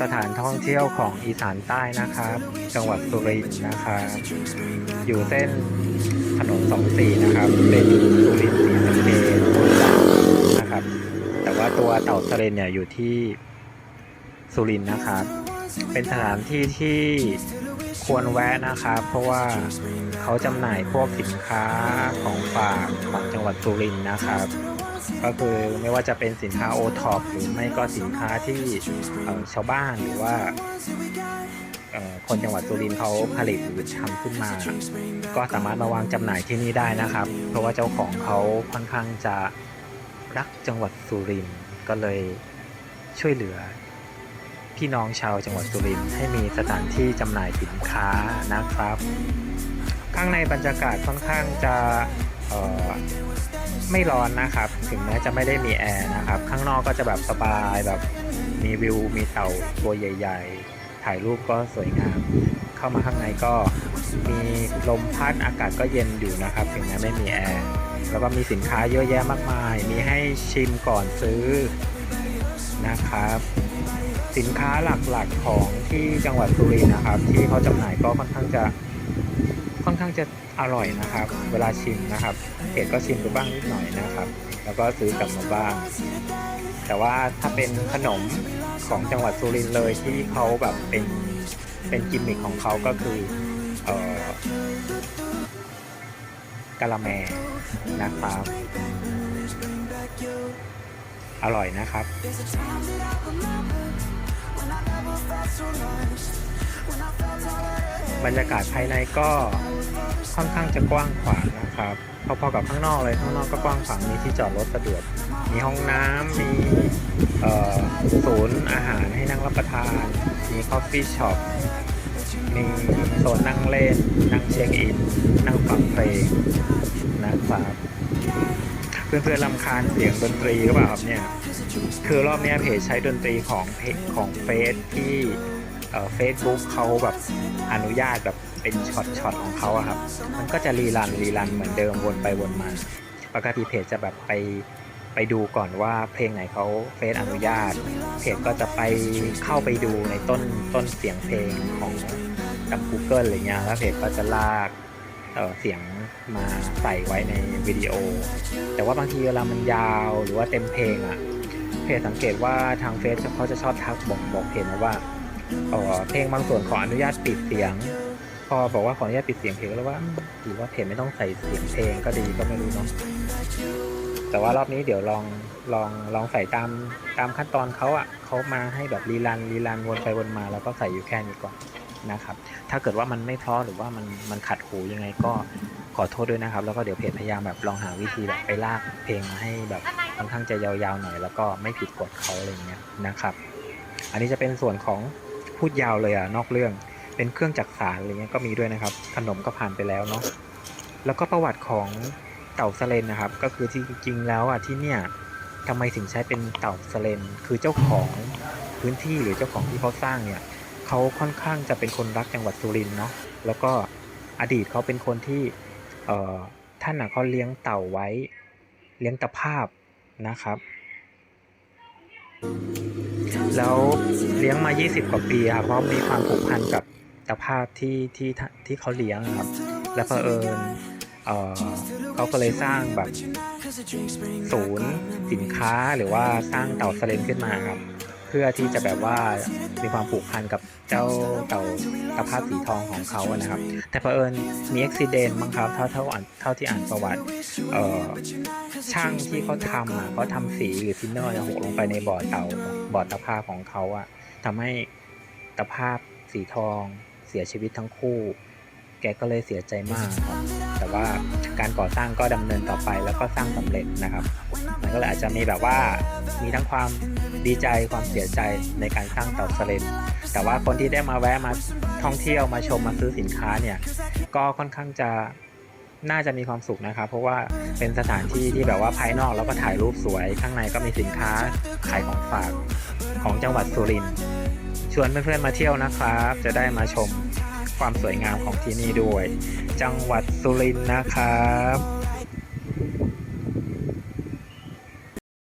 สถานท่องเที่ยวของอีสานใต้นะครับ จังหวัดสุรินทร์นะครับ อยู่เส้นถนนสองสี่นะครับเป็นสุรินทร์ศรีสะเกษโคราชนะครับ แต่ว่าตัวเต่าสะเลนเนี่ยอยู่ที่สุรินทร์นะครับ เป็นสถานที่ที่ควรแวะนะครับ เพราะว่า เขาจำหน่ายพวกสินค้าของฝากของจังหวัดสุรินทร์นะครับ ก็คือไม่ว่าจะเป็นสินค้าโอท็อปหรือไม่ก็สินค้าที่ชาวบ้านหรือว่าคนจังหวัดสุรินทร์เขาผลิตหรือทำขึ้นมา ก็สามารถมาวางจำหน่ายที่นี่ได้นะครับ เพราะว่าเจ้าของเขาค่อนข้างจะรักจังหวัดสุรินทร์ก็เลยช่วยเหลือพี่น้องชาวจังหวัดสุรินทร์ให้มีสถานที่จำหน่ายสินค้านะครับ ข้างในบรรยากาศค่อนข้างจะไม่ร้อนนะครับ ถึงแม้จะไม่ได้มีแอร์นะครับ ข้างนอกก็จะแบบสบายแบบมีวิว มีเต่าตัวใหญ่ ๆ ถ่ายรูปก็สวยงาม เข้ามาข้างในก็มีลมพัดอากาศก็เย็นอยู่นะครับ ถึงแม้ไม่มีแอร์แล้วก็มีสินค้าเยอะแยะมากมาย มีให้ชิมก่อนซื้อนะครับ สินค้าหลักๆของที่จังหวัดสุรินทร์นะครับ ที่เขาจำหน่ายก็ค่อนข้างจะ ค่อนข้างจะอร่อยนะครับ เวลาชิมนะครับเห็ดก็ชิมดูบ้างนิดหน่อยนะครับ แล้วก็ซื้อกลับมาบ้าง แต่ว่าถ้าเป็นขนมของจังหวัดสุรินทร์เลยที่เขาแบบเป็นเป็นกิมมิคของเขาก็คือเออกะละแมนะครับ อร่อยนะครับ บรรยากาศภายในก็ค่อนข้างจะกว้างขวางนะครับพอๆกับข้างนอกเลยข้างนอกก็กว้างขวางมีที่จอดรถสะดวกมีห้องน้ำมีศูนย์อาหารให้นั่งรับประทาน มีคอฟฟี่ช็อปมีโซนนั่งเล่น นั่งเช็คอิน นั่งฟังเพลงนะครับเพื่อนๆลำคาญเสียงดนตรีหรือเปล่าครับเนี่ย คือรอบนี้เพจใช้ดนตรีของเพจของเฟซที่ เฟซบุ๊กเขาแบบอนุญาตแบบเป็นช็อตช็อตของเขาอะครับ มันก็จะรีรันรีรันเหมือนเดิมวนไปวนมา ปกติเพจจะแบบไปไปดูก่อนว่าเพลงไหนเขาเฟซอนุญาต เพจก็จะไปเข้าไปดูในต้นต้นเสียงเพลงของกับ Google อะไรเงี้ยแล้วเพจก็จะลากเเสียงมาใส่ไว้ในวิดีโอ แต่ว่าบางทีเวลามันยาวหรือว่าเต็มเพลงอะเพจสังเกตว่าทางเฟซเขาจะชอบทักบอกบอกเพจนะว่า เอ่อเพลงบางส่วนขออนุญาตปิดเสียง พอบอกว่าขออนุญาตปิดเสียงเพลงแล้วว่าหรือว่าเพจไม่ต้องใส่เสียงเพลงก็ดีก็ไม่รู้เนาะแต่ว่ารอบนี้เดี๋ยวลองลองลองใส่ตามตามขั้นตอนเขาอะ่ะเขามาให้แบบรีรันรีรันวนไปวนมา แล้วก็ใส่อยู่แค่นี้ก่อนนะครับ ถ้าเกิดว่ามันไม่เพราะหรือว่ามันมันขัดหูยังไงก็ขอโทษด้วยนะครับ แล้วก็เดี๋ยวเพจพยายามแบบลองหาวิธีแบบไปลากเพลงมาให้แบบค่อนข้างจะยาวๆหน่อย แล้วก็ไม่ผิดกฎเขาอะไรเงี้ยนะครับ อันนี้จะเป็นส่วนของ พูดยาวเลยอะนอกเรื่อง เป็นเครื่องจักสารอะไรเงี้ยก็มีด้วยนะครับ ขนมก็ผ่านไปแล้วเนาะแล้วก็ประวัติของเต่าสเลนนะครับ ก็คือที่จริงแล้วอะที่เนี่ยทำไมถึงใช้เป็นเต่าสเลน คือเจ้าของพื้นที่หรือเจ้าของที่เขาสร้างเนี่ยเขาค่อนข้างจะเป็นคนรักจังหวัดสุรินทร์เนาะแล้วก็อดีตเขาเป็นคนที่เอ่อท่านน่ะเขาเลี้ยงเต่าไว้ เลี้ยงตะภาพนะครับ แล้วเลี้ยงมา 20 กว่าปีครับเพราะมีความผูกพันกับตะภาพที่ที่ที่เขาเลี้ยงครับ และเผอิญเอ่อเขาก็เลยสร้างแบบศูนย์สินค้าหรือว่าสร้างเต่าสเลนขึ้นมาครับ เพื่อที่จะแบบว่ามีความผูกพันกับเจ้าเต่าตะภาพสีทองของเขาอะนะครับ แต่เผอิญมีอุบิเหตุมั้งครับเท่าเท่าอ่านเท่าที่อ่านประวัติเอ่อช่างที่เขาทำอะเขาทำสีหรือทินเนอร์หกลงไปในบ่อเต่าบ่อตะภาพของเขาอะทำให้ตะภาพสีทองเสียชีวิตทั้งคู่ แกก็เลยเสียใจมากครับ แต่ว่าการก่อสร้างก็ดำเนินต่อไปแล้วก็สร้างสำเร็จนะครับ มันก็เลยอาจจะมีแบบว่ามีทั้งความ ดีใจความเสียใจในการสร้างเต่าสเลนแต่ว่าคนที่ได้มาแวะมาท่องเที่ยวมาชมมาซื้อสินค้าเนี่ยก็ค่อนข้างจะน่าจะมีความสุขนะครับ เพราะว่าเป็นสถานที่ที่แบบว่าภายนอกแล้วก็ถ่ายรูปสวย ข้างในก็มีสินค้าขายของฝากของจังหวัดสุรินทร์ชวนเพื่อนๆมาเที่ยวนะครับ จะได้มาชมความสวยงามของที่นี่ด้วย จังหวัดสุรินทร์นะครับ